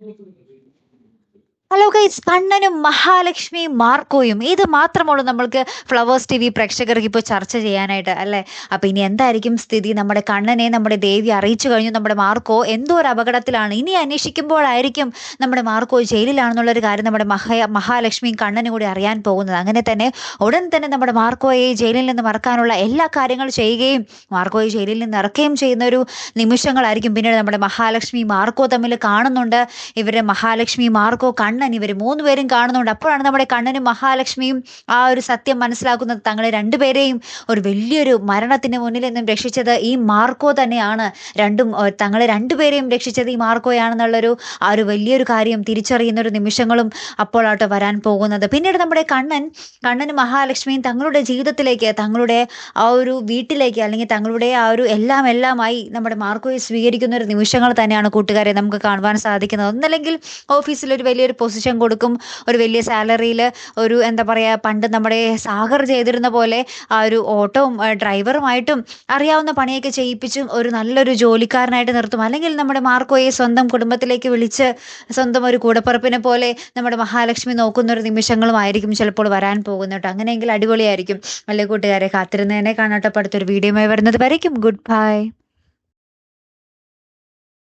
いいですね。ഹലോ guys കണ്ണനും മഹാലക്ഷ്മിയും മാർക്കോയും. ഇത് മാത്രമുള്ളൂ നമ്മൾക്ക് ഫ്ലവേഴ്സ് ടി വി പ്രേക്ഷകർക്ക് ഇപ്പോൾ ചർച്ച ചെയ്യാനായിട്ട് അല്ലേ? അപ്പം ഇനി എന്തായിരിക്കും സ്ഥിതി? നമ്മുടെ കണ്ണനെ നമ്മുടെ ദേവി അറിയിച്ചു കഴിഞ്ഞു. നമ്മുടെ മാർക്കോ എന്തോ ഒരു അപകടത്തിലാണ്. ഇനി അന്വേഷിക്കുമ്പോഴായിരിക്കും നമ്മുടെ മാർക്കോ ജയിലിലാണെന്നുള്ളൊരു കാര്യം നമ്മുടെ മഹ മഹാലക്ഷ്മിയും കണ്ണനും കൂടി അറിയാൻ പോകുന്നത്. അങ്ങനെ തന്നെ ഉടൻ തന്നെ നമ്മുടെ മാർക്കോയെ ജയിലിൽ നിന്ന് മറക്കാനുള്ള എല്ലാ കാര്യങ്ങളും ചെയ്യുകയും മാർക്കോയെ ജയിലിൽ നിന്ന് ഇറക്കുകയും ചെയ്യുന്ന ഒരു നിമിഷങ്ങളായിരിക്കും പിന്നീട് നമ്മുടെ മഹാലക്ഷ്മി മാർക്കോ തമ്മിൽ കാണുന്നുണ്ട്. ഇവരുടെ മഹാലക്ഷ്മി മാർക്കോ കണ്ണൻ ഇവർ മൂന്ന് പേരും കാണുന്നുണ്ട്. അപ്പോഴാണ് നമ്മുടെ കണ്ണനും മഹാലക്ഷ്മിയും ആ ഒരു സത്യം മനസ്സിലാക്കുന്നത്. തങ്ങളെ രണ്ടുപേരെയും ഒരു വലിയൊരു മരണത്തിന് മുന്നിൽ നിന്നും രക്ഷിച്ചത് ഈ മാർക്കോ തന്നെയാണ്. രണ്ടും തങ്ങളെ രണ്ടുപേരെയും രക്ഷിച്ചത് ഈ മാർക്കോയാണെന്നുള്ളൊരു ആ ഒരു വലിയൊരു കാര്യം തിരിച്ചറിയുന്ന ഒരു നിമിഷങ്ങളും അപ്പോഴാട്ട് വരാൻ പോകുന്നത്. പിന്നീട് നമ്മുടെ കണ്ണൻ കണ്ണനും മഹാലക്ഷ്മിയും തങ്ങളുടെ ജീവിതത്തിലേക്ക് തങ്ങളുടെ ആ ഒരു വീട്ടിലേക്ക് അല്ലെങ്കിൽ തങ്ങളുടെ ആ ഒരു എല്ലാം എല്ലാമായി നമ്മുടെ മാർക്കോയെ സ്വീകരിക്കുന്ന ഒരു നിമിഷങ്ങൾ തന്നെയാണ് കൂട്ടുകാരെ നമുക്ക് കാണുവാൻ സാധിക്കുന്നത്. ഒന്നല്ലെങ്കിൽ ഓഫീസിൽ ഒരു വലിയൊരു പൊസിഷൻ കൊടുക്കും. ഒരു വലിയ സാലറിയിൽ ഒരു എന്താ പറയുക പണ്ട് നമ്മുടെ സാഗർ ചെയ്തിരുന്ന പോലെ ആ ഒരു ഓട്ടവും ഡ്രൈവറുമായിട്ടും അറിയാവുന്ന പണിയൊക്കെ ചെയ്യിപ്പിച്ചും ഒരു നല്ലൊരു ജോലിക്കാരനായിട്ട് നിർത്തും. അല്ലെങ്കിൽ നമ്മുടെ മാർക്കോയെ സ്വന്തം കുടുംബത്തിലേക്ക് വിളിച്ച് സ്വന്തം ഒരു കൂടപ്പറപ്പിനെ പോലെ നമ്മുടെ മഹാലക്ഷ്മി നോക്കുന്ന ഒരു നിമിഷങ്ങളുമായിരിക്കും ചിലപ്പോൾ വരാൻ പോകുന്നത് കേട്ടോ. അങ്ങനെയെങ്കിൽ അടിപൊളിയായിരിക്കും. അല്ലേ കൂട്ടുകാരെ കാത്തിരുന്നതിനെ കാണാട്ടപ്പെടുത്തൊരു വീഡിയോയുമായി വരുന്നത് വരയ്ക്കും. Good bye